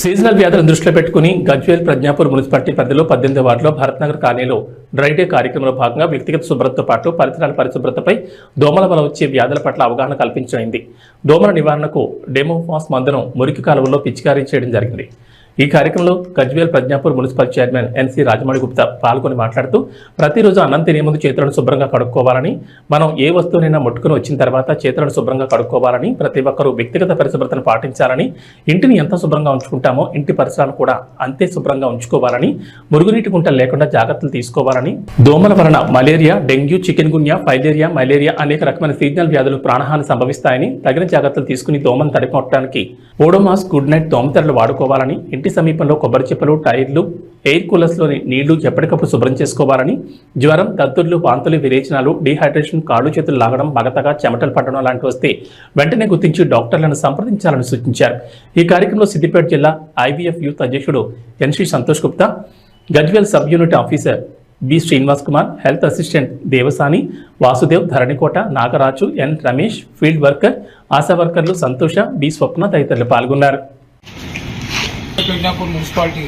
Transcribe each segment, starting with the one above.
Seasonal వ్యాధులను దృష్టిలో పెట్టుకుని గజ్వేల్ ప్రజ్ఞాపూర్ మున్సిపాలిటీ పరిధిలో పద్దెనిమిది వార్డులో భరత్నగర్ కాలనీలో డ్రై డే కార్యక్రమంలో భాగంగా వ్యక్తిగత శుభ్రతతో పాటు పరిసరాల పరిశుభ్రతపై దోమల వల్ల వచ్చే వ్యాధుల పట్ల అవగాహన కల్పించమైంది దోమల నివారణకు డెమోఫాస్ మందును మురికి కాలువల్లో పిచికారీ చేయడం జరిగింది. ఈ కార్యక్రమంలో Gajwel Prajnapur municipal chairman NC Rajamani Gupta పాల్గొని మాట్లాడుతూ ప్రతిరోజు అన్నం తినే ముందు చేతులను శుభ్రంగా కడుక్కోవాలని మనం ఏ వస్తువునైనా ముట్టుకుని వచ్చిన తర్వాత చేతులను శుభ్రంగా కడుక్కోవాలని ప్రతి ఒక్కరూ వ్యక్తిగత పరిశుభ్రతను పాటించాలని ఇంటిని ఎంత శుభ్రంగా ఉంచుకుంటామో ఇంటి పరిసరాలను కూడా అంతే శుభ్రంగా ఉంచుకోవాలని మురుగునీటి గుంటలు లేకుండా జాగ్రత్తలు తీసుకోవాలని దోమల వలన malaria dengue chikungunya filaria malaria అనేక రకమైన సీజనల్ వ్యాధులు ప్రాణహాని సంభవిస్తాయని తగిన జాగ్రత్తలు తీసుకుని దోమను తడిపొట్టడానికి ఓడోమాస్ గుడ్ నైట్ దోమతెరలు వాడుకోవాలని ఇంటి సమీపంలో కొబ్బరి చెప్పులు టైర్లు ఎయిర్ కూలర్స్లోని నీళ్ళు ఎప్పటికప్పుడు శుభ్రం చేసుకోవాలని జ్వరం దద్దుర్లు వాంతులు విరేచనాలు డీహైడ్రేషన్ కాళ్ళు చేతులు లాగడం మగతగా చెమటలు పట్టడం లాంటి వస్తే వెంటనే గుర్తించి డాక్టర్లను సంప్రదించాలని సూచించారు. ఈ కార్యక్రమంలో సిద్దిపేట జిల్లా ఐవీఎఫ్ యూత్ అధ్యక్షుడు ఎన్షి Santosh Gupta Gajwel sub unit officer B Srinivas Kumar health assistant Devasani Vasudev Dharanikota Nagaraju N Ramesh field worker Asha వర్కర్లు సంతోష బి స్వప్న తదితరులు పాల్గొన్నారు. ప్రజ్ఞాపూర్ మున్సిపాలిటీ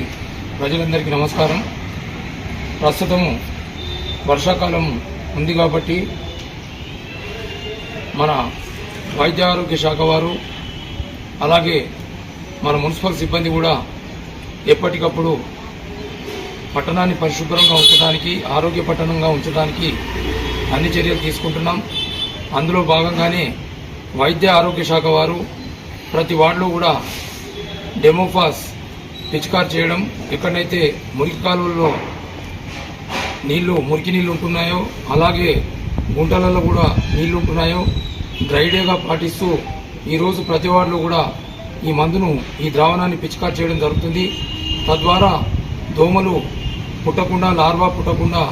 ప్రజలందరికీ నమస్కారం. ప్రస్తుతం వర్షాకాలం ఉంది కాబట్టి మన వైద్య ఆరోగ్య శాఖ వారు అలాగే మన మున్సిపల్ సిబ్బంది కూడా ఎప్పటికప్పుడు పట్టణాన్ని పరిశుభ్రంగా ఉంచడానికి ఆరోగ్య పట్టణంగా ఉంచడానికి అన్ని చర్యలు తీసుకుంటున్నాం. అందులో భాగంగానే వైద్య ఆరోగ్య శాఖ వారు ప్రతి వార్డులో కూడా డెమోఫాస్ పిచికారు చేయడం ఎక్కడైతే మురికి కాలువల్లో నీళ్ళు మురికి నీళ్ళు ఉంటున్నాయో అలాగే గుంటలలో కూడా నీళ్ళు ఉంటున్నాయో డ్రైడేగా పాటిస్తూ ఈరోజు ప్రతి వార్డులో కూడా ఈ మందును ఈ ద్రావణాన్ని పిచికారు చేయడం జరుగుతుంది. తద్వారా దోమలు పుట్టకుండా లార్వా పుట్టకుండా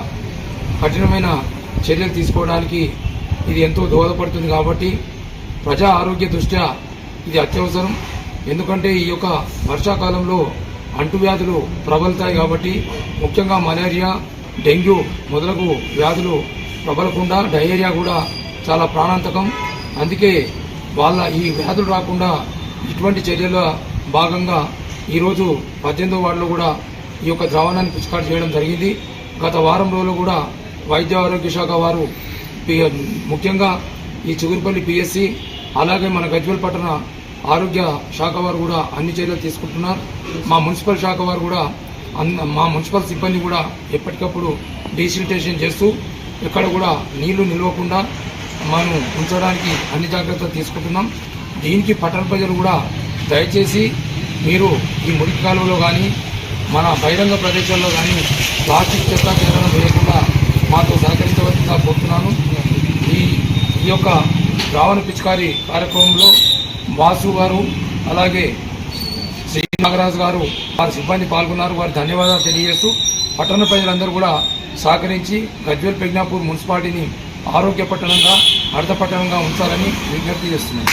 కఠినమైన చర్యలు తీసుకోవడానికి ఇది ఎంతో దోహదపడుతుంది కాబట్టి ప్రజా ఆరోగ్య దృష్ట్యా ఇది అత్యవసరం. ఎందుకంటే ఈ యొక్క వర్షాకాలంలో అంటువ్యాధులు ప్రబలుతాయి కాబట్టి ముఖ్యంగా మలేరియా డెంగ్యూ మొదలగు వ్యాధులు ప్రబలకుండా డయేరియా కూడా చాలా ప్రాణాంతకం. అందుకే వాళ్ళ ఈ వ్యాధులు రాకుండా ఇటువంటి చర్యల భాగంగా ఈరోజు పద్దెనిమిదో వార్డులో కూడా ఈ యొక్క ద్రావణాన్ని పిచికారు చేయడం జరిగింది. గత వారం రోజులు కూడా వైద్య ఆరోగ్య శాఖ వారు ముఖ్యంగా ఈ చిగురుపల్లి పిఎస్సి అలాగే మన గజ్వల్ పట్టణ ఆరోగ్య శాఖ వారు కూడా అన్ని చర్యలు తీసుకుంటున్నారు. మా మున్సిపల్ శాఖ వారు కూడా మా మున్సిపల్ సిబ్బంది కూడా ఎప్పటికప్పుడు డీసిలిటేషన్ చేస్తూ ఎక్కడ కూడా నీళ్ళు నిలవకుండా మనం ఉంచడానికి అన్ని జాగ్రత్తలు తీసుకుంటున్నాం. దీనికి పట్టణ ప్రజలు కూడా దయచేసి మీరు ఈ మురికి కాలువలో కానీ మన బహిరంగ ప్రదేశాల్లో కానీ ప్లాస్టిక్ చెత్త చెదరడం వేయకుండా మాతో సహకరించవలసిందిగా కోరుతున్నాను. ఈ ఈ యొక్క రావణ పిచికారి కార్యక్రమంలో వాసు గారు అలాగే శ్రీ నాగరాజు గారు వారి సిబ్బంది పాల్గొన్నారు. వారి ధన్యవాదాలు తెలియజేస్తూ పట్టణ ప్రజలందరూ కూడా సహకరించి గజ్వేల్ ప్రజ్ఞాపూర్ మున్సిపాలిటీని ఆరోగ్య పట్టణంగా హరిత పట్టణంగా ఉంచాలని విజ్ఞప్తి చేస్తున్నాను